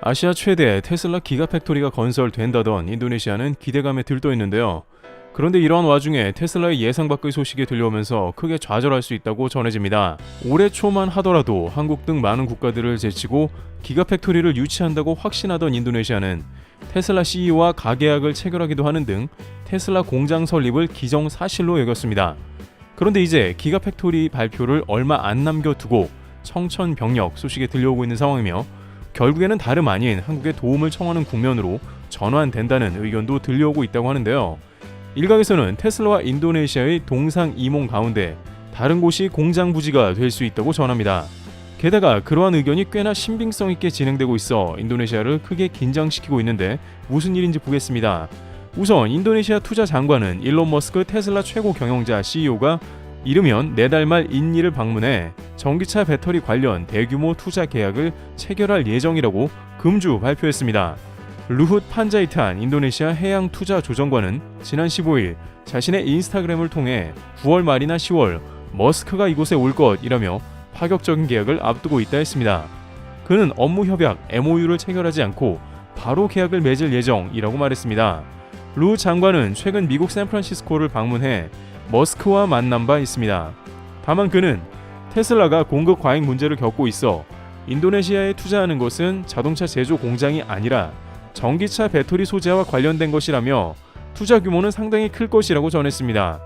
아시아 최대 테슬라 기가팩토리가 건설된다던 인도네시아는 기대감에 들떠 있는데요. 그런데 이러한 와중에 테슬라의 예상 밖의 소식이 들려오면서 크게 좌절할 수 있다고 전해집니다. 올해 초만 하더라도 한국 등 많은 국가들을 제치고 기가팩토리를 유치한다고 확신하던 인도네시아는 테슬라 CEO와 가계약을 체결하기도 하는 등 테슬라 공장 설립을 기정사실로 여겼습니다. 그런데 이제 기가팩토리 발표를 얼마 안 남겨두고 청천벽력 소식이 들려오고 있는 상황이며 결국에는 다름 아닌 한국의 도움을 청하는 국면으로 전환된다는 의견도 들려오고 있다고 하는데요. 일각에서는 테슬라와 인도네시아의 동상 이몽 가운데 다른 곳이 공장 부지가 될 수 있다고 전합니다. 게다가 그러한 의견이 꽤나 신빙성 있게 진행되고 있어 인도네시아를 크게 긴장시키고 있는데 무슨 일인지 보겠습니다. 우선 인도네시아 투자 장관은 일론 머스크 테슬라 최고 경영자 CEO가 이르면 내달 말 인니를 방문해 전기차 배터리 관련 대규모 투자 계약을 체결할 예정이라고 금주 발표했습니다. 루훗 판자이탄 인도네시아 해양 투자 조정관은 지난 15일 자신의 인스타그램을 통해 9월 말이나 10월 머스크가 이곳에 올 것이라며 파격적인 계약을 앞두고 있다 했습니다. 그는 업무 협약 MOU를 체결하지 않고 바로 계약을 맺을 예정이라고 말했습니다. 루 장관은 최근 미국 샌프란시스코를 방문해 머스크와 만난 바 있습니다. 다만 그는 테슬라가 공급 과잉 문제를 겪고 있어 인도네시아에 투자하는 것은 자동차 제조 공장이 아니라 전기차 배터리 소재와 관련된 것이라며 투자 규모는 상당히 클 것이라고 전했습니다.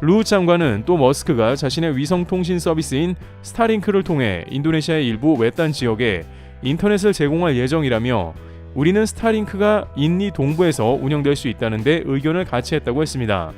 루 장관은 또 머스크가 자신의 위성 통신 서비스인 스타링크를 통해 인도네시아의 일부 외딴 지역에 인터넷을 제공할 예정이라며 우리는 스타링크가 인니 동부에서 운영될 수 있다는데 의견을 같이 했다고 했습니다.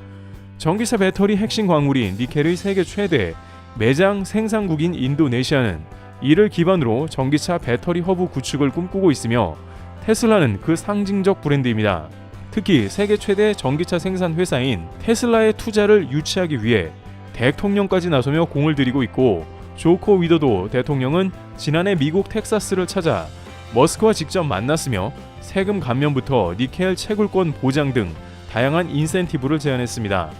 전기차 배터리 핵심 광물인 니켈의 세계 최대 매장 생산국인 인도네시아는 이를 기반으로 전기차 배터리 허브 구축을 꿈꾸고 있으며 테슬라는 그 상징적 브랜드입니다. 특히 세계 최대 전기차 생산 회사인 테슬라의 투자를 유치하기 위해 대통령까지 나서며 공을 들이고 있고 조코 위도도 대통령은 지난해 미국 텍사스를 찾아 머스크와 직접 만났으며 세금 감면부터 니켈 채굴권 보장 등 다양한 인센티브를 제안했습니다.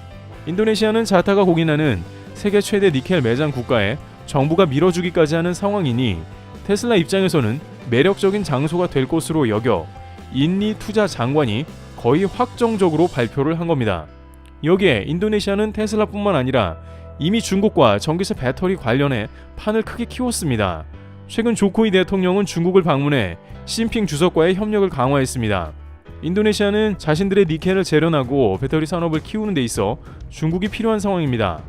인도네시아는 자타가 공인하는 세계 최대 니켈 매장 국가에 정부가 밀어주기까지 하는 상황이니 테슬라 입장에서는 매력적인 장소가 될 것으로 여겨 인리 투자 장관이 거의 확정적으로 발표를 한 겁니다. 여기에 인도네시아는 테슬라뿐만 아니라 이미 중국과 전기차 배터리 관련해 판을 크게 키웠습니다. 최근 조코이 대통령은 중국을 방문해 시진핑 주석과의 협력을 강화했습니다. 인도네시아는 자신들의 니켈을 재련하고 배터리 산업을 키우는 데 있어 중국이 필요한 상황입니다.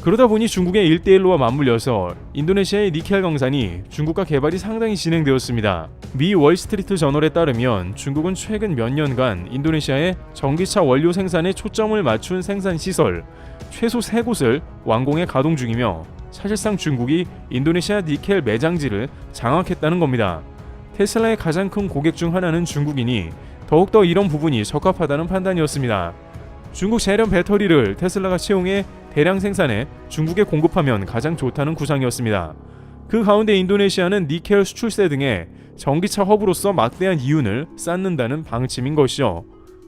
그러다 보니 중국의 1대1로와 맞물려서 인도네시아의 니켈 강산이 중국과 개발이 상당히 진행되었습니다. 미 월스트리트 저널에 따르면 중국은 최근 몇 년간 인도네시아의 전기차 원료 생산에 초점을 맞춘 생산 시설 최소 3곳을 완공해 가동 중이며 사실상 중국이 인도네시아 니켈 매장지를 장악했다는 겁니다. 테슬라의 가장 큰 고객 중 하나는 중국이니 더욱더 이런 부분이 적합하다는 판단이었습니다. 중국 재련 배터리를 테슬라가 채용해 대량 생산해 중국에 공급하면 가장 좋다는 구상이었습니다. 그 가운데 인도네시아는 니켈 수출세 등의 전기차 허브로서 막대한 이윤을 쌓는다는 방침인 것이죠.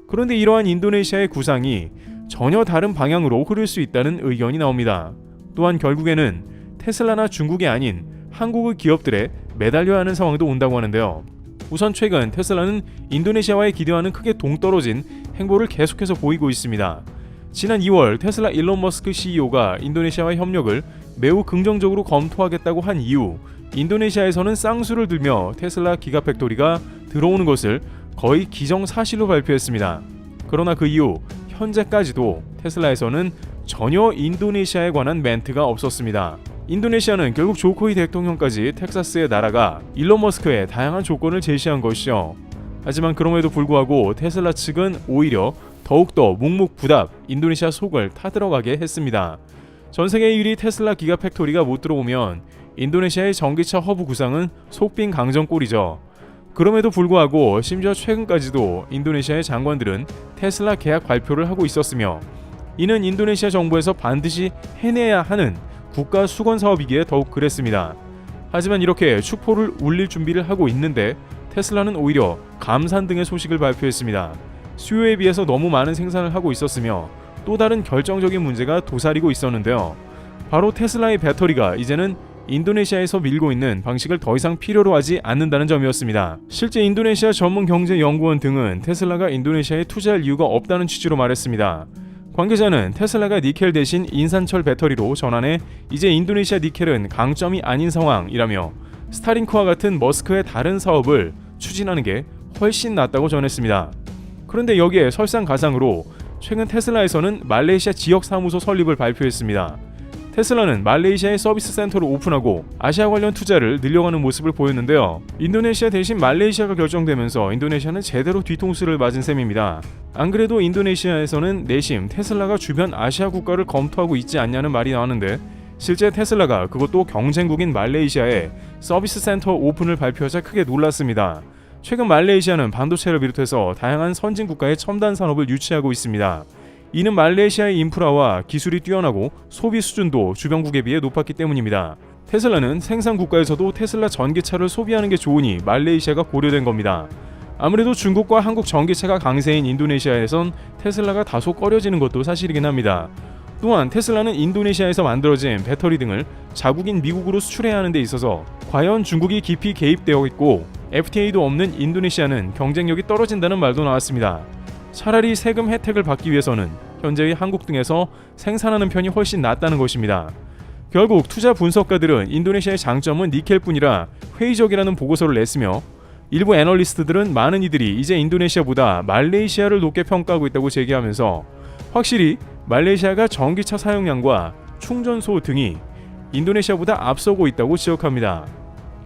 그런데 이러한 인도네시아의 구상이 전혀 다른 방향으로 흐를 수 있다는 의견이 나옵니다. 또한 결국에는 테슬라나 중국이 아닌 한국의 기업들에 매달려야 하는 상황도 온다고 하는데요. 우선 최근 테슬라는 인도네시아와의 기대와는 크게 동떨어진 행보를 계속해서 보이고 있습니다. 지난 2월 테슬라 일론 머스크 CEO가 인도네시아와 협력을 매우 긍정적으로 검토하겠다고 한 이후 인도네시아에서는 쌍수를 들며 테슬라 기가팩토리가 들어오는 것을 거의 기정사실로 발표했습니다. 그러나 그 이후 현재까지도 테슬라에서는 전혀 인도네시아에 관한 멘트가 없었습니다. 인도네시아는 결국 조코이 대통령까지 텍사스에 날아가 일론 머스크에 다양한 조건을 제시한 것이죠. 하지만 그럼에도 불구하고 테슬라 측은 오히려 더욱더 묵묵부답 인도네시아 속을 타들어가게 했습니다. 전 세계 1위 테슬라 기가 팩토리가 못 들어오면 인도네시아의 전기차 허브 구상은 속빈 강정골이죠. 그럼에도 불구하고 심지어 최근까지도 인도네시아의 장관들은 테슬라 계약 발표를 하고 있었으며 이는 인도네시아 정부에서 반드시 해내야 하는 국가 수건 사업이기에 더욱 그랬습니다. 하지만 이렇게 축포를 울릴 준비를 하고 있는데 테슬라는 오히려 감산 등의 소식을 발표했습니다. 수요에 비해서 너무 많은 생산을 하고 있었으며 또 다른 결정적인 문제가 도사리고 있었는데요. 바로 테슬라의 배터리가 이제는 인도네시아에서 밀고 있는 방식을 더 이상 필요로 하지 않는다는 점이었습니다. 실제 인도네시아 전문 경제 연구원 등은 테슬라가 인도네시아에 투자할 이유가 없다는 취지로 말했습니다. 관계자는 테슬라가 니켈 대신 인산철 배터리로 전환해 이제 인도네시아 니켈은 강점이 아닌 상황이라며 스타링크와 같은 머스크의 다른 사업을 추진하는 게 훨씬 낫다고 전했습니다. 그런데 여기에 설상가상으로 최근 테슬라에서는 말레이시아 지역 사무소 설립을 발표했습니다. 테슬라는 말레이시아에 서비스 센터를 오픈하고 아시아 관련 투자를 늘려가는 모습을 보였는데요. 인도네시아 대신 말레이시아가 결정되면서 인도네시아는 제대로 뒤통수를 맞은 셈입니다. 안 그래도 인도네시아에서는 내심 테슬라가 주변 아시아 국가를 검토하고 있지 않냐는 말이 나왔는데 실제 테슬라가 그것도 경쟁국인 말레이시아에 서비스 센터 오픈을 발표하자 크게 놀랐습니다. 최근 말레이시아는 반도체를 비롯해서 다양한 선진 국가의 첨단 산업을 유치하고 있습니다. 이는 말레이시아의 인프라와 기술이 뛰어나고 소비 수준도 주변국에 비해 높았기 때문입니다. 테슬라는 생산 국가에서도 테슬라 전기차를 소비하는 게 좋으니 말레이시아가 고려된 겁니다. 아무래도 중국과 한국 전기차가 강세인 인도네시아에선 테슬라가 다소 꺼려지는 것도 사실이긴 합니다. 또한 테슬라는 인도네시아에서 만들어진 배터리 등을 자국인 미국으로 수출해야 하는 데 있어서 과연 중국이 깊이 개입되어 있고 FTA도 없는 인도네시아는 경쟁력이 떨어진다는 말도 나왔습니다. 차라리 세금 혜택을 받기 위해서는 현재의 한국 등에서 생산하는 편이 훨씬 낫다는 것입니다. 결국 투자 분석가들은 인도네시아의 장점은 니켈뿐이라 회의적이라는 보고서를 냈으며 일부 애널리스트들은 많은 이들이 이제 인도네시아보다 말레이시아를 높게 평가하고 있다고 제기하면서 확실히 말레이시아가 전기차 사용량과 충전소 등이 인도네시아보다 앞서고 있다고 지적합니다.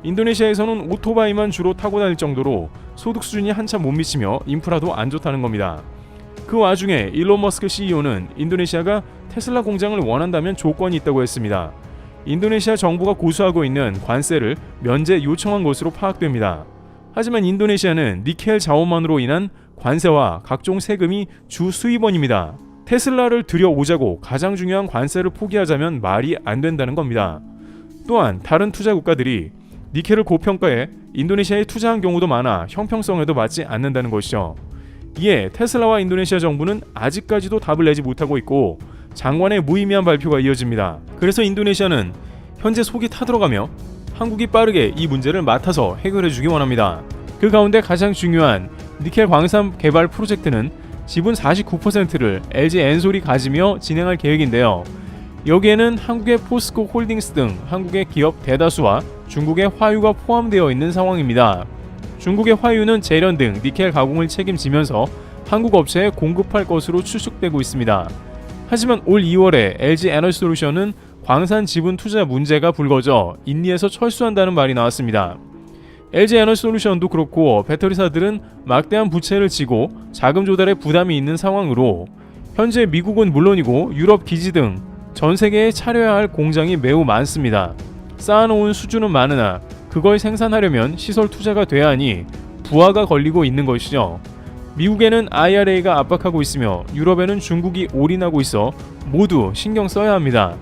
인도네시아에서는 오토바이만 주로 타고 다닐 정도로 소득 수준이 한참 못 미치며 인프라도 안 좋다는 겁니다. 그 와중에 일론 머스크 CEO는 인도네시아가 테슬라 공장을 원한다면 조건이 있다고 했습니다. 인도네시아 정부가 고수하고 있는 관세를 면제 요청한 것으로 파악됩니다. 하지만 인도네시아는 니켈 자원만으로 인한 관세와 각종 세금이 주 수입원입니다. 테슬라를 들여오자고 가장 중요한 관세를 포기하자면 말이 안 된다는 겁니다. 또한 다른 투자 국가들이 니켈을 고평가해 인도네시아에 투자한 경우도 많아 형평성에도 맞지 않는다는 것이죠. 이에 테슬라와 인도네시아 정부는 아직까지도 답을 내지 못하고 있고 장관의 무의미한 발표가 이어집니다. 그래서 인도네시아는 현재 속이 타들어가며 한국이 빠르게 이 문제를 맡아서 해결해 주기 원합니다. 그 가운데 가장 중요한 니켈 광산 개발 프로젝트는 지분 49%를 LG 엔솔이 가지며 진행할 계획인데요. 여기에는 한국의 포스코 홀딩스 등 한국의 기업 대다수와 중국의 화유가 포함되어 있는 상황입니다. 중국의 화유는 재련 등 니켈 가공을 책임지면서 한국 업체에 공급할 것으로 추측되고 있습니다. 하지만 올 2월에 LG 에너지솔루션은 광산 지분 투자 문제가 불거져 인리에서 철수한다는 말이 나왔습니다. LG 에너지솔루션도 그렇고 배터리사들은 막대한 부채를 지고 자금 조달에 부담이 있는 상황으로 현재 미국은 물론이고 유럽 기지 등 전 세계에 차려야 할 공장이 매우 많습니다. 쌓아놓은 수준은 많으나 그걸 생산하려면 시설 투자가 돼야 하니 부하가 걸리고 있는 것이죠. 미국에는 IRA가 압박하고 있으며 유럽에는 중국이 올인하고 있어 모두 신경 써야 합니다.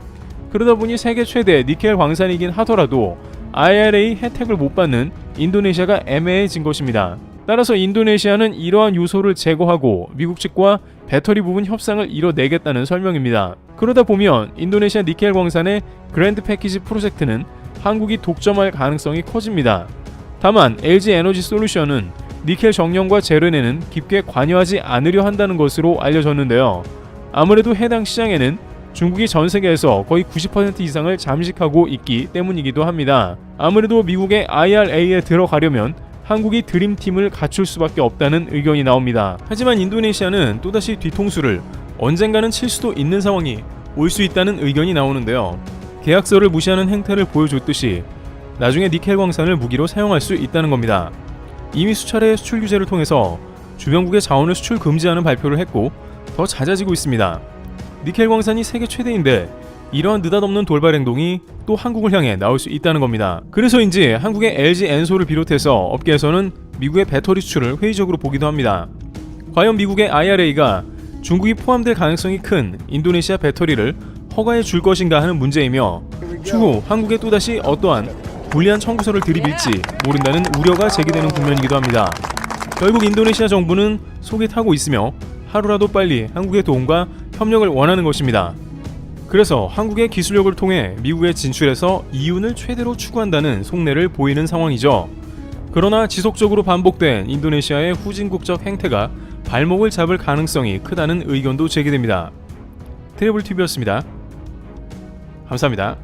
그러다 보니 세계 최대 니켈 광산이긴 하더라도 IRA 혜택을 못 받는 인도네시아가 애매해진 것입니다. 따라서 인도네시아는 이러한 요소를 제거하고 미국 측과 배터리 부분 협상을 이뤄내겠다는 설명입니다. 그러다 보면 인도네시아 니켈 광산의 그랜드 패키지 프로젝트는 한국이 독점할 가능성이 커집니다. 다만 LG 에너지 솔루션은 니켈 정령과 재련에는 깊게 관여하지 않으려 한다는 것으로 알려졌는데요. 아무래도 해당 시장에는 중국이 전 세계에서 거의 90% 이상을 잠식하고 있기 때문이기도 합니다. 아무래도 미국의 IRA에 들어가려면 한국이 드림팀을 갖출 수밖에 없다는 의견이 나옵니다. 하지만 인도네시아는 또다시 뒤통수를 언젠가는 칠 수도 있는 상황이 올 수 있다는 의견이 나오는데요. 계약서를 무시하는 행태를 보여줬듯이 나중에 니켈 광산을 무기로 사용할 수 있다는 겁니다. 이미 수차례 수출 규제를 통해서 주변국의 자원을 수출 금지하는 발표를 했고 더 잦아지고 있습니다. 니켈 광산이 세계 최대인데 이러한 느닷없는 돌발 행동이 또 한국을 향해 나올 수 있다는 겁니다. 그래서인지 한국의 LG 엔솔을 비롯해서 업계에서는 미국의 배터리 수출을 회의적으로 보기도 합니다. 과연 미국의 IRA가 중국이 포함될 가능성이 큰 인도네시아 배터리를 허가해 줄 것인가 하는 문제이며 추후 한국에 또다시 어떠한 불리한 청구서를 들이밀지 모른다는 우려가 제기되는 국면이기도 합니다. 결국 인도네시아 정부는 속이 타고 있으며 하루라도 빨리 한국의 도움과 협력을 원하는 것입니다. 그래서 한국의 기술력을 통해 미국에 진출해서 이윤을 최대로 추구한다는 속내를 보이는 상황이죠. 그러나 지속적으로 반복된 인도네시아의 후진국적 행태가 발목을 잡을 가능성이 크다는 의견도 제기됩니다. 트래블 TV였습니다. 감사합니다.